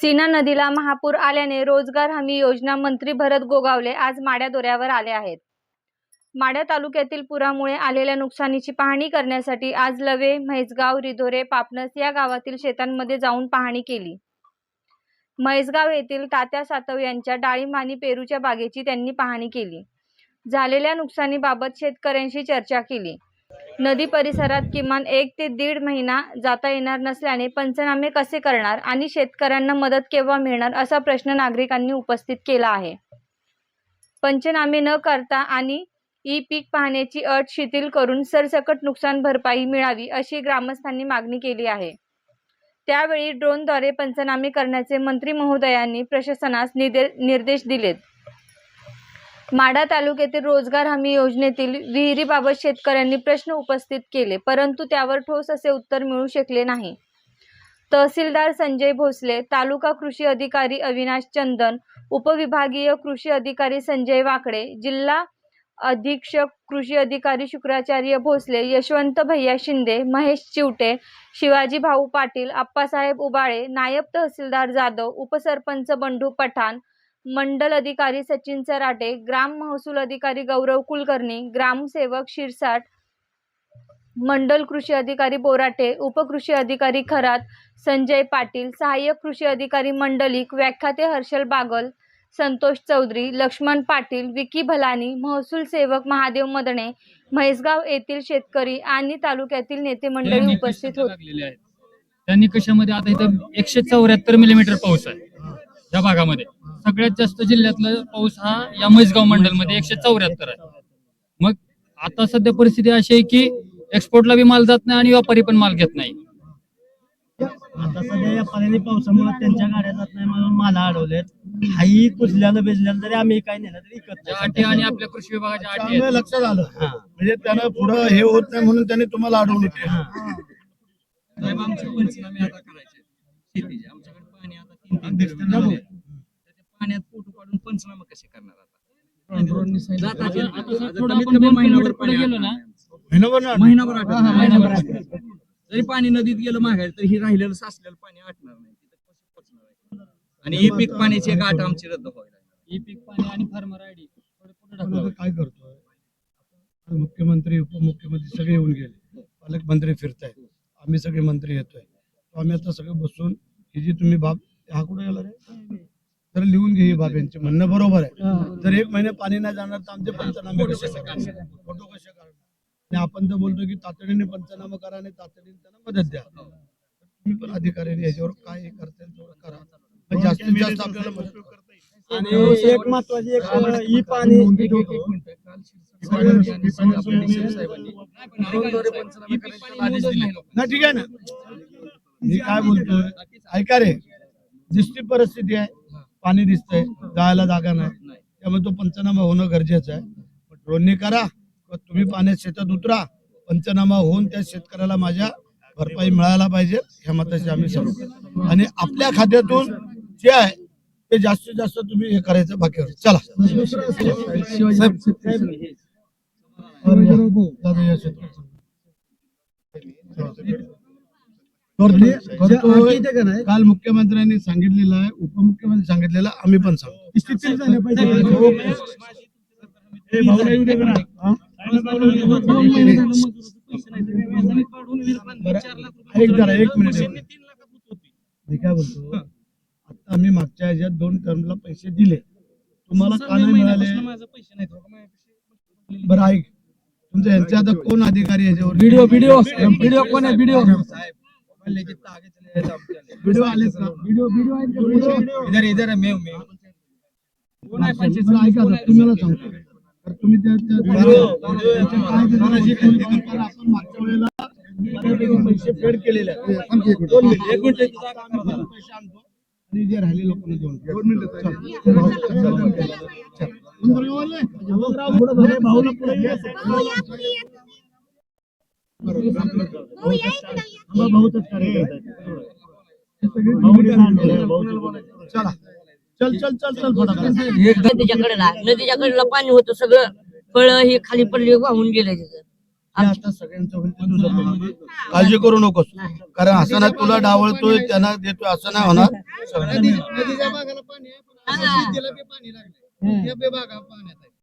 सीना नदीला महापूर आल्याने रोजगार हमी योजना मंत्री भरत गोगावले आज माड्या दौऱ्यावर आले आहेत. माड्या तालुक्यातील पुरामुळे आलेल्या नुकसानीची पाहणी करण्यासाठी आज लवे म्हैसगाव रिधोरे पापनस या गावातील शेतांमध्ये जाऊन पाहणी केली. म्हैसगाव येथील तात्या सातव यांच्या डाळिंब आणि पेरूच्या बागेची त्यांनी पाहणी केली. झालेल्या नुकसानीबाबत शेतकऱ्यांशी चर्चा केली. नदी परिसरात किमान एक ते दीड महिना जाता येणार नसल्याने पंचनामे कसे करणार आणि शेतकऱ्यांना मदत केव्हा मिळणार असा प्रश्न नागरिकांनी उपस्थित केला आहे. पंचनामे न करता आणि ई पीक पाहण्याची अट शिथिल करून सरसकट नुकसान भरपाई मिळावी अशी ग्रामस्थांनी मागणी केली आहे. त्यावेळी ड्रोनद्वारे पंचनामे करण्याचे मंत्री महोदयांनी प्रशासनास निदे निर्देश दिलेत. माढा तालुक्यातील रोजगार हमी योजनेतील विहिरीबाबत शेतकऱ्यांनी प्रश्न उपस्थित केले परंतु त्यावर ठोस असे उत्तर मिळू शकले नाही. तहसीलदार संजय भोसले तालुका कृषी अधिकारी अविनाश चंदन उपविभागीय कृषी अधिकारी संजय वाकडे जिल्हा अधीक्षक कृषी अधिकारी शुक्राचार्य भोसले यशवंत भैया शिंदे महेश चिवटे शिवाजी भाऊ पाटील आप्पासाहेब उबाळे नायब तहसीलदार जाधव उपसरपंच बंडू पठाण मंडल अधिकारी सचिन सराटे ग्राम महसूल अधिकारी गौरव कुलकर्णी ग्रामसेवक शिरसाट मंडल कृषी अधिकारी बोराटे उपकृषी अधिकारी खरात संजय पाटील सहाय्यक कृषी अधिकारी मंडलिक व्याख्याते हर्षल बागल संतोष चौधरी लक्ष्मण पाटील विकी भलानी महसूल सेवक महादेव मदणे म्हैसगाव येथील शेतकरी आणि तालुक्यातील नेते मंडळी त्यांनी उपस्थित होते लागलेले आहेत? त्या निकषामध्ये आता इथं एकशे चौऱ्याहत्तर मिलीमीटर पाऊस आहे. या भागामध्ये. सगळ्यात जास्त जिल्ह्यातला पाऊस हा या म्हैसगाव मंडलमध्ये एकशे चौऱ्याहत्तर आहे. मग आता सध्या परिस्थिती अशी आहे की एक्सपोर्टला बी माल जात नाही आणि व्यापारी पण माल घेत नाही. आता सध्या या पाण्याने पावसामुळे त्यांच्या गाड्या जात नाही म्हणून मला अडवलेत. हाही कुजल्यानं बेजल्यानं तरी आम्ही काय नेलं तरी ज्या. अटी आणि आपल्या कृषी विभागाच्या अटी लक्षात आलं. म्हणजे त्यानं पुढं हे होत नाही म्हणून त्याने तुम्हाला अडवून. साहेब आमचे पंचनामे आता करायचे. पाण्यात फोटो काढून पंचनामे कसे करणार आता? कमीत कमी महिनाभर पाणी ना. आटणार जरी पाणी नदीत गेलं मागायला तर ही राहिलेलं साचलेलं पाणी आटणार नाही. तिथं कसं पोचणार आहे? आणि ही पीक पाण्याची आट आमची रद्द व्हायला पीक पाणी आणि फार्मर आयडी थोडे पुढे आपण ढकलावं. आता काय करतोय? मुख्यमंत्री उपमुख्यमंत्री सगळे येऊन गेले. पालकमंत्री फिरतायत. आम्ही सगळे मंत्री येतोय. आम्ही आता सगळे बसून ही जी तुम्ही बाब हा कुठे गेला रे? तर लिहून घे ही बाब यांचे म्हणणं बरोबर आहे. जर एक महिने पाणी नाही जाणार तर आमचे पंचनामे कसे फोटो कसे करणार? आणि आपण तर बोलतो की तातडीने पंचनामा करा आणि तातडीने त्यांना मदत द्या. तुम्ही पण अधिकाऱ्यांनी याच्यावर काय हे करता येईल तेवढं करा जास्तीत जास्त आपल्याला मदत. आणि एक महत्वाची एक ही पाणी ना ठीक आहे ना मी काय बोलतोय? ऐका रे. दिसती परिस्थिती आहे. पाणी दिसतंय. जायला जागा नाही. त्यामुळे तो पंचनामा होणं गरजेचं आहे. ड्रोनने करा. तुम्ही पाण्यात शेतात उतरा. पंचनामा होऊन त्या शेतकऱ्याला माझ्या भरपाई मिळायला पाहिजे ह्या मताशी आम्ही सर्व. आणि आपल्या खात्यातून जे आहे ते जास्तीत जास्त तुम्ही हे करायचं बाकी आहे. चला. साहेब. दादा, या क्षेत्राचं. करतोय. काल मुख्यमंत्र्यांनी सांगितलेलं आहे उपमुख्यमंत्री सांगितलेलं आम्ही पण सांगतो हा? एक जरा एक मिनिट एक मिनिट. मी काय बोलतो? आता आम्ही मागच्या ह्याच्यात दोन टर्मला पैसे दिले. तुम्हाला का नाही मिळाले? बरं ऐक. तुमच्या यांचे आता कोण अधिकारी याच्यावर? Video video. व्हिडिओ कोण आहे? व्हिडिओ. व्हिडिओ आले व्हिडिओ व्हिडिओ इधर इधर मैं मैं बरं, ऐका आता, तुम्हाला सांगतो तर तुम्ही त्या- त्या- त्याचे काय दिलं? कारण आपण मागच्या वेळेला बऱ्यापैकी पैसे पेड केलेले आहेत. दोन मिनिटं, एक मिनिटं. आता आम्ही दोन पैसे आणतो आणि जे राहिले लोकांना देऊन टाकू. चल. चल. पुढं भले भाऊला पुढे ये. आम्हा भाऊचाच कार्यकर्ता आहे. हे सगळे चला. चल चल चल चल फटाफट. नदीच्या कडेला नदीच्या कडेला पाणी होतं सगळं फळ हे खाली पडले वाहून गेले तिथं. काळजी करू नकोस. कारण असं नाही तुला डावळतोय त्यांना देतोय असं नाही होणार. नदी- नदीच्या भागाला पाणी आहे पण बी लागले बी भागा पाण्यात आहे.